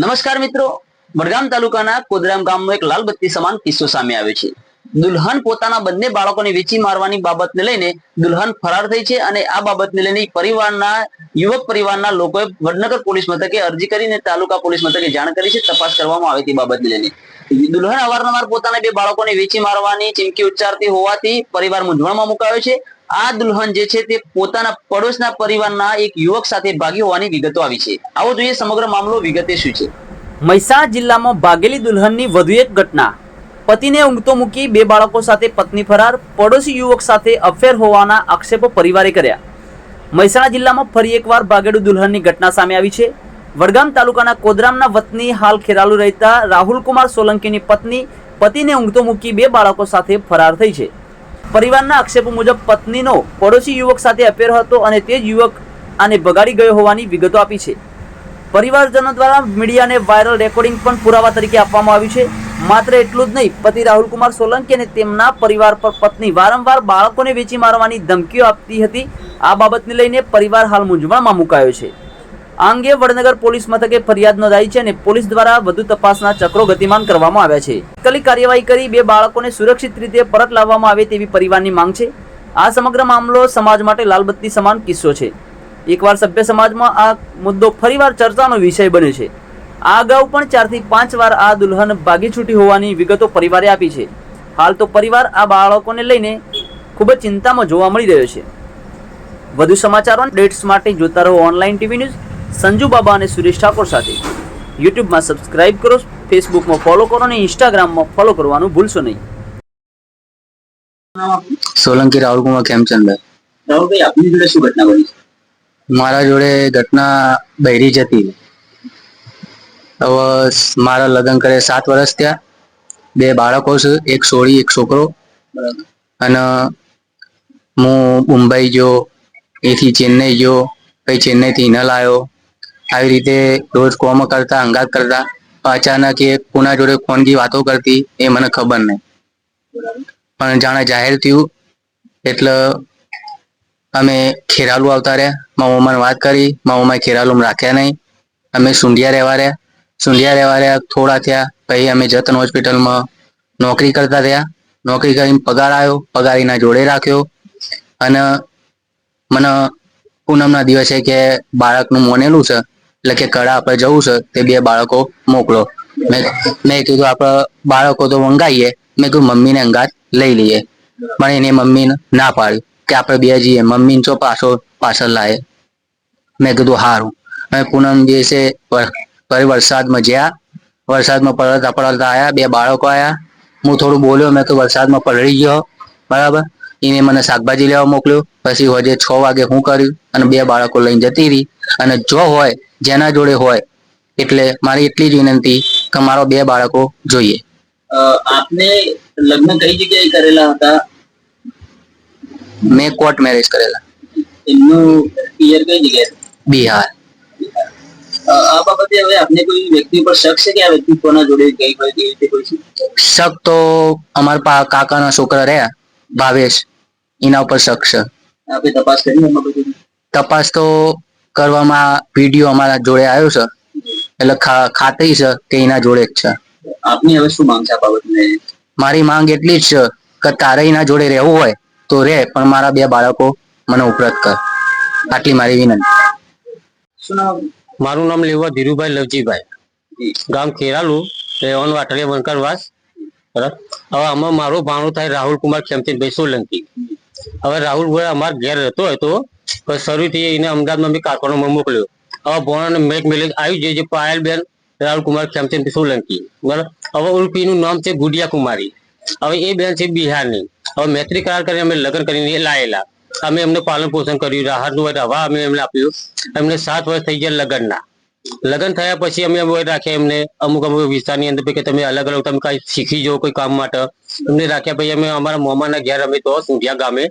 નમસ્કાર મિત્રો. વડગામ તાલુકાના કોદરામ ગામનો એક લાલ બત્તી સમાન કિસ્સો સામે આવ્યો છે. દુલ્હન પોતાના બંને બાળકોને વેચી મારવાની બાબતને લઈને દુલ્હન ફરાર થઈ છે અને આ બાબતને લઈને પરિવારના, યુવક પરિવારના લોકોએ વડનગર પોલીસ મથકે અરજી કરીને તાલુકા પોલીસ મથકે જાણ કરી છે. તપાસ કરવામાં આવે તે બાબતને લઈને. દુલ્હન અવારનવાર પોતાના બે બાળકોને વેચી મારવાની ચીમકી ઉચ્ચારતી હોવાથી પરિવાર મૂંઝવણમાં મુકાયો છે. આ દુલ્હન જે છે તે પોતાના પડોશના પરિવારના એક યુવક સાથે ભાગી હોવાની વિગતો આવી છે. આવો જોઈએ સમગ્ર મામલો વિગતે શું છે. મહેસાણા જિલ્લામાં ભાગેલી દુલ્હનની વધુ એક ઘટના. પતિને ઊંઘતો મૂકી બે બાળકો સાથે પત્ની ફરાર, પડોશી યુવક સાથે અફેર હોવાના આક્ષેપો પરિવારે કર્યા. મહેસાણા જિલ્લામાં ફરી એકવાર ભાગેડુ દુલ્હનની ઘટના સામે આવી છે. વડગામ તાલુકાના કોદરામના વતની હાલ ખેરાલુ રહેતા રાહુલ કુમાર સોલંકીની પત્ની પતિને ઊંઘતો મૂકી બે બાળકો સાથે ફરાર થઈ છે. પરિવારના આક્ષેપો મુજબ પત્નીનો પડોશી યુવક સાથે અફેર હતો અને તે જ યુવક આને બગાડી ગયો હોવાની વિગતો આપી છે. પરિવારજનો દ્વારા મીડિયાને વાયરલ રેકોર્ડિંગ પણ પુરાવા તરીકે આપવામાં આવ્યું છે. માત્ર એટલું જ નહીં, પતિ રાહુલકુમાર સોલંકી અને તેમના પરિવાર પર પત્ની વારંવાર બાળકોને વેચી મારવાની ધમકીઓ આપતી હતી. આ બાબતને લઈને પરિવાર હાલ મૂંઝવણમાં મુકાયો છે. આ અંગે વડનગર પોલીસ મથકે ફરિયાદ નોંધાઈ છે અને પોલીસ દ્વારા વધુ તપાસના ચક્રો ગતિમાન કરવામાં આવ્યા છે. તાત્કાલિક કાર્યવાહી કરી બે બાળકોને સુરક્ષિત રીતે પરત લાવવામાં આવે તેવી પરિવારની માંગ છે. આ સમગ્ર મામલો સમાજ માટે લાલબત્તી સમાન કિસ્સો છે. એકવાર સભ્ય સમાજમાં આ મુદ્દો ફરીવાર ચર્ચાનો વિષય બન્યો છે. આ અગાઉ પણ ચારથી પાંચ વાર આ દુલ્હન ભાગી છૂટી હોવાની વિગતો પરિવારે આપી છે. હાલ તો પરિવાર આ બાળકોને લઈને ખૂબ જ ચિંતામાં જોવા મળી રહ્યો છે. વધુ સમાચારો ડેટ્સ માટે જોતા રહો online TV news Sanju Baba અને સુરેશ ઠાકોર સાથે. યુટ્યુબમાં સબસ્ક્રાઇબ કરો ફેસબુકમાં ફોલો કરો અને ઇન્સ્ટાગ્રામમાં ફોલો કરવાનું ભૂલશો નહીં. સોલંકી રાહુલકુમાર ખેમચંદભાઈ રાહુલભાઈ આપની જોડે શું ઘટના બની મારા જોડે ઘટના બૈરી જ હતી. હવે મારા લગ્ન કરે સાત વર્ષ થયા. બે બાળકો છે એક સોળી એક છોકરો. અને હું મુંબઈ ગયો એથી ચેન્નઈ ગયો પછી ચેન્નઈથી ઇનલ આવ્યો. આવી રીતે રોજ કોમ કરતા અંગાત કરતા, અચાનક એ કોના જોડે કોનગી વાતો કરતી, એ મને ખબર નહીં. પણ જાણે જાહેર થયું, એટલે અમે ખેરાલુ આવતા રહ્યા. મારા મમ્માને વાત કરી, મારા મમ્માએ ખેરાલુમાં રાખ્યા નહીં. અમે સુંઢિયા રહેવા રહ્યા. સુંઢિયા રહેવા રહ્યા, થોડા થયા, પછી અમે જતન હોસ્પિટલમાં નોકરી કરતા રહ્યા નોકરી કરીને પગાર આવ્યો, પગાર એના જોડે રાખ્યો. અને મને પૂનમના દિવસે કે બાળકનું મોનેલું છે એટલે કે કળા આપણે જવું છે, તે બે બાળકો મોકલો. મેં મેં કીધું આપણે બાળકો તો મંગાવીએ, મેં કીધું મમ્મીને અંગાત લઈ લઈએ. પણ એને મમ્મીને ના પાડી કે આપણે બે જઈએ, મમ્મીને ચો પાછો, પાછળ લાવે મેં કીધું સારું અમે પૂનમ દિવસે ફરી વરસાદમાં જ્યાં, વરસાદમાં પડતા પડતા આવ્યા બે બાળકો આવ્યા હું થોડું બોલ્યો, મેં તો વરસાદમાં પલળી ગયો. બરાબર? એને મને શાકભાજી લેવા મોકલ્યો. પછી હોજે છ વાગે હું કર્યું અને બે બાળકો લઈને જતી રહી. અને જો હોય જેના જોડે હોય એટલે મારી એટલી જ વિનંતી કે મારો બે બાળકો જોઈએ. આપને લગ્ન કઈ જગ્યાએ કરેલા હતા? મેં કોર્ટ મેરેજ કરેલા. એમનું પિયર કઈ જગ્યાએ? બિહાર. આ બાબતે હવે આપને કોઈ વ્યક્તિ પર શક છે કે આ વ્યક્તિ કોના જોડે ગઈ હોય કેવી રીતે કોઈ શક તો અમારા કાકાના છોકરા રહ્યા ભાવેશ. એના ઉપર શક છે. આપણે તપાસ કરી તપાસ તો કરવામાં વીડિયો અમારા જોડે આવ્યો છે. એટલે ખા- ખાતરી છે કે એના જોડે જ છે. આપની હવે શું માંગ છે આ બાબતને? મારી માંગ એટલી જ છે કે તારે એના જોડે રહેવું હોય તો રહે પણ મારા બે બાળકો મને ઉપરત કર. આટલી મારી વિનંતી. શું નામ? મારું નામ લેવા ધીરુભાઈ લવજીભાઈ. ગામ ખેરાલુ રહેવાનું વાટલીયા વનકરવાસ બરાબર? હવે આમાં મારો ભાણો થાય રાહુલ કુમાર ખેમચંદભાઈ સોલંકી હવે રાહુલ ભાઈ અમારા ઘેર રહેતો હતો પછી શરૂથી એને અમદાવાદમાં મેં કારખાનામાં મોકલ્યો. હવે ભોણાને મેક મેલેજ આવી છે જે પાયલબેન રાહુલ કુમાર ખેમચંદ સોલંકી બરાબર? હવે ઉર્ફીનું નામ છે ગુડિયા કુમારી. હવે એ બેન છે બિહારની. હવે મૈત્રી કરાર કરીને અમે લગ્ન કરીને લાયેલા. અમે એમને પાલન પોષણ કર્યું, રાહતનું હવા અમે એમને આપ્યું. એમને સાત વર્ષ થઈ ગયા લગ્નના. લગ્ન થયા પછી અમે રાખ્યા એમને, અમુક અમુક વિસ્તારની અંદર કે તમે અલગ અલગ તમે કઈ શીખી જાઓ કોઈ કામ માટે. એમને રાખ્યા પછી અમે અમારા મોમાના ઘેર અમે તો સુંઢિયા ગામે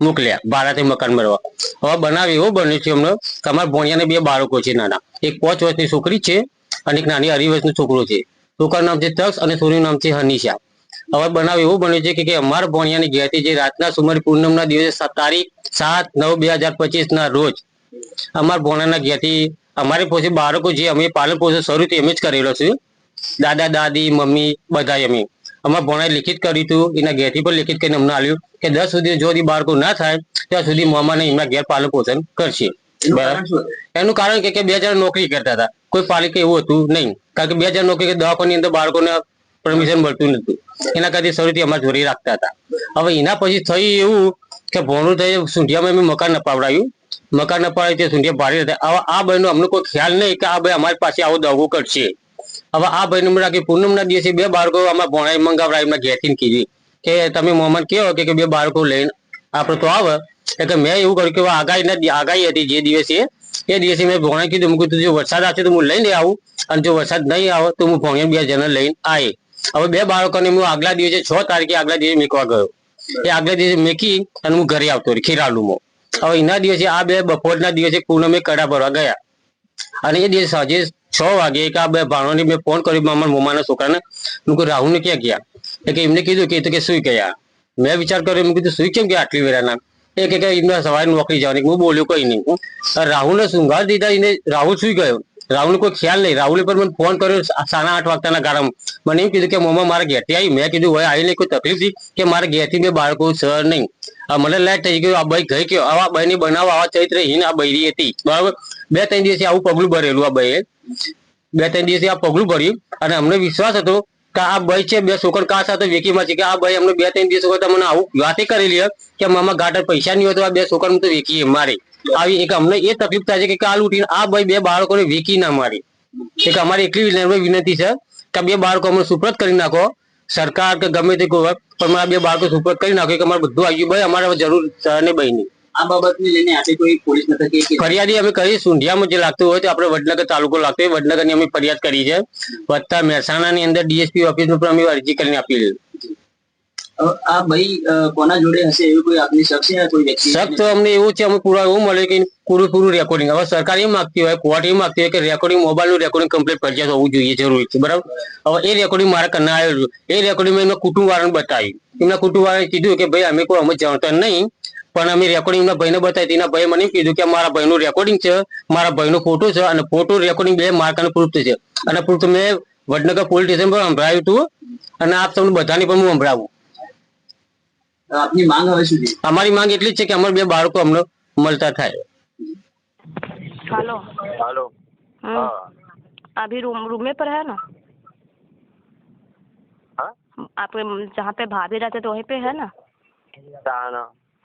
મોકલ્યા ભાડાથી મકાન મળવા હવે બનાવી એવો બન્યું છે અમને તમારા ભોણિયા ભોણિયાને બે બાળકો છે નાના. એક પાંચ વર્ષની છોકરી છે અને એક નાની અઢી વર્ષનો છોકરો છે. છોકરાનું નામ છે તક્ષ અને છોરીનું નામ છે હનીશા. હવે બનાવ એવો બન્યો છે કે અમારા ભોણિયાની ઘેરથી જે રાતના સુમારે પૂનમના દિવસે સાત તારીખ સાત નવ બે હજાર પચીસ ના રોજ અમારા ભોણાના ઘેરથી અમારી પોતે બાળકો જે અમે પાલન પોષણ શરૂ થયું એમ જ કરેલો છે. દાદા, દાદી, મમ્મી બધા અમે. અમારા ભણાઈ લિખિત કર્યું હતું એના ઘેરથી પણ લિખિત કરીને અમને આવ્યું કે દસ સુધી જો બાળકો ના થાય ત્યાં સુધી મામાને એમના ઘેર પાલન પોષણ કરશે. એનું બરાબર? કારણ એનું કારણ કે બે જણ નોકરી કરતા હતા. કોઈ પાલિકા એવું હતું નહીં. કારણ કે બે હજાર નોકરી કે દવાખાની અંદર બાળકોને પરમિશન મળતું નતું એના કરતી શરૂથી અમારે જોડી રાખતા હતા. હવે એના પછી થયું એવું કે ભોણું થઈ સુંઢિયામાં મેં મકાન નપાવડાયું મકાન નપાવડાયું તે સુંઢિયા ભારે હતા. હવે આ બહેનો અમને કોઈ ખ્યાલ નહીં કે આ ભાઈ અમારી પાસે આવો દગો કરશે. હવે આ ભાઈ નંબર રાખી પૂનમના દિવસે બે બાળકો આમાં ભણાઈ મંગાવડા એમના ઘેરથી કીધી. કે તમે મોહમ્મદ કહો કે બે બાળકો લઈને આપણે તો આવે. એટલે મેં એવું કર્યું કે આગાહી આગાહી હતી જે દિવસે. એ દિવસે મેં ભોણાએ કીધું મૂક્યું તું જો વરસાદ આવશે તો હું લઈને આવું. અને જો વરસાદ નહીં આવે તો હું ભોણિયા બે જણા લઈને આવે હવે બે બાળકોને હું આગલા દિવસે છ તારીખે આગલા દિવસે મેકવા ગયો. એ આગલા દિવસે મેકી અને હું ઘરે આવતો રહ્યો હવે એના દિવસે આ બે બપોરના દિવસે પૂનમે કડા ભરવા ગયા. અને એ દિવસે સાંજે છ વાગે એક આ બે ભાણોને મેં ફોન કર્યો મારા મમ્માના છોકરાને. મેં કહ્યું રાહુલ ને ક્યાં ગયા? એ કે, એમને કીધું કે કે સુઈ ગયા. મેં વિચાર કર્યો, મેં કીધું, સુઈ કેમ ગયા આટલી વેરાના? એ કે એમને સવારે નોકરી જવાની. હું બોલ્યો, કઈ નહીં. રાહુલ ને શૃંગાર દીધા, એને રાહુલ સુઈ ગયો. રાહુલ કોઈ ખ્યાલ નહીં. રાહુલે પર મને ફોન કર્યો સાડા આઠ વાગતાના ગાળામાં મને એમ કીધું કે મમ્મા મારા ઘેરથી આવી. મેં કીધું હોય આવીને કોઈ તકલીફથી કે મારા ઘેરથી બે બાળકો સર નહીં. મને લાઈટ થઈ ગયું, આ ભાઈ ગઈ ગયો. આવા બાઈ ની બનાવ આવા ચરિત્ર હિન આ બૈરી હતી. બરાબર? બે, ત્રણ દિવસે આવું પગલું ભરેલું આ ભાઈએ બે, ત્રણ દિવસે આ પગલું ભર્યું અને અમને વિશ્વાસ હતો કે આ ભાઈ છે, બે છોકર કા સાથે વેકીમાં છે કે આ ભાઈ અમને બે, ત્રણ દિવસ વખત મને આવું વાતે કરેલી કે મામા ગાટર પૈસા નહીં હોય તો આ બે છોકરાને તો વેકીએ મારે. આવી એક અમને એ તકલીફ થાય છે કે કાલ ઉઠીને આ ભાઈ બે બાળકોને વેકી ના મારી. એક અમારી એટલી વિનંતી છે કે બે બાળકો અમને સુપ્રત કરી નાખો. સરકાર કે ગમે તે કોઈ પણ મારા બે બાળકો સુપ્રત કરી નાખો કે અમારે બધું આવી ગયું. ભાઈ અમારે જરૂર નહીં. ભાઈની આ બાબતને લઈને આજે કોઈ પોલીસ મથકે ફરિયાદી અમે કરી સુંઢિયામાં જે લાગતું હોય તો આપણે વડનગર તાલુકો લાગતો હોય. વડનગરની અમે ફરિયાદ કરી છે. વત્તા મહેસાણાની અંદર ડીએસપી ઓફિસનું પણ અમે અરજી કરીને આપી આ ભાઈ કોના જોડે હશે એવું કોઈ આપની શખ્સ છે કોઈ વ્યક્તિ? શક તો અમને એવું છે અમે પૂરા એવું મળે કે પૂરું પૂરું રેકોર્ડિંગ હવે સરકાર એમ માંગતી હોય કોર્ટ માંગતી હોય કે રેકોર્ડિંગ મોબાઈલનું રેકોર્ડિંગ કમ્પ્લીટ ફરજિયાત હોવું જોઈએ જરૂરી છે બરાબર? હવે એ રેકોર્ડિંગ મારા કన్నా આવેલું એ રેકોર્ડિંગ મેં એમના કુટુંબ વાળાને બતાવ્યું એમના કુટુંબ વાળાએ કીધું કે ભાઈ અમે કોઈ અમે જાણતા નહીં. પણ અમે રેકોર્ડિંગ એમના ભાઈને બતાવી તેના ભાઈ મને એમ કીધું કે મારા ભાઈનું રેકોર્ડિંગ છે મારા ભાઈનો ફોટો છે અને ફોટો રેકોર્ડિંગ બે માર્કાનું પ્રૂફ છે અને પ્રૂફ મેં વડનગર પોલીસ સ્ટેશન પર સંભળાવ્યું હતું અને આપ તમને બધાની પણ હું સંભળાવું આપની માંગ હવે સુધી અમારી માંગ એટલી જ છે કે અમારા બે બાળકો અમને મળતા થાય हेलो हेलो हम्म, हाँ अभी रूम रूम में पर है ना हाँ आप जहाँ पे भाभी रहते तो वहीं पे है ना ताना हम्म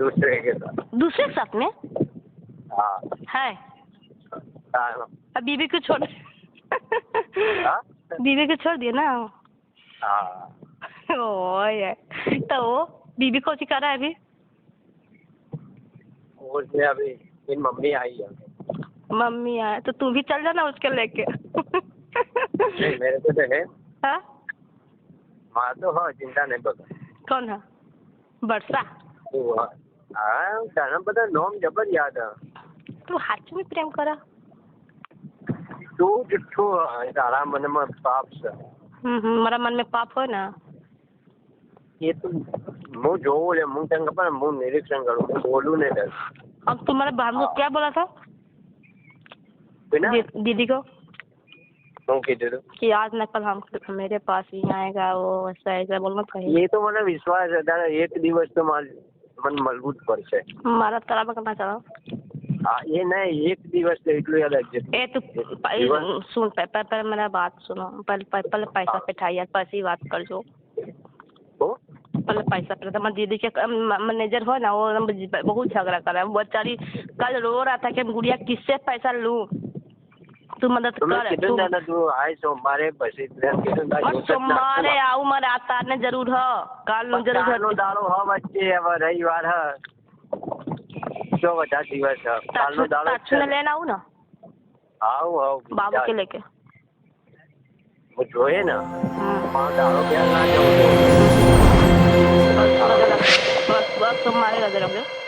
दूसरे के साथ। दूसरे साथ में? हाँ। है हाँ। बीवी को छोड़ बीबी को छोड़ हाँ? दिए ना? हाँ। ओ यार तो वो बीवी को कर रहा है अभी? उसने अभी मेरी मम्मी आई है। मम्मी आए तो तू भी चल जाना उसके लेके। नहीं मेरे को तो है। हाँ? माँ तो हाँ चिंता नहीं बता कौन है? वर्षा હા હા તને બધા નોમ જબર યાદ હે तू हाथ में प्रेम करा તું જુઠ્ઠું હે. તારા મનમાં પાપ છે हम्म हम्म, हमारा मन में पाप हो ना એ તું હું જોઉં લે હું તને ખબર હું નિરીક્ષણ કરું હું બોલું નહીં તને अब तुम्हारे बहन को क्या बोला था बिना दी, दीदी को હું કીધું તું? कि आज न कल हम मेरे पास ही आएगा वो ऐसा ऐसा बोलना चाहिए એ તો મને વિશ્વાસ છે તારે એક દિવસ તો મારે મને મળવું જ પડશે हमारा तलाब करना चाहो હા એ નહીં એક દિવસ તો એટલું યાદ રાખજે ए तू प- जीवन- सुन पहले पहले पहले मेरा बात सुनो पहले पहले, पहले पैसा बैठाइए यार पैसे ही बात कर जो हो पहले पैसा पहले तो दीदी के मैनेजर हो ना वो एकदम बहुत झगड़ा कर रहा है वो बेचारी कल रो रहा था कि गुड़िया किससे पैसा लूं तू मदद તું મદદ કરે તું ને તું આય સોમવારે પછી સોમવારે આવું મારે આ તાર ને જરૂર હ કાલનું જરૂર હ દાડો હ વચ્ચે હવે રવિવાર હ જો બધા દિવસ હ કાલ નો દાડો તાચું ને લઈને આવું ને આવ આવ બાબુ કે લેકે હું જોયે ને પાંચ દાડો ક્યાં ના જાઉં બસ બસ સોમવારે રજા રાખ્યો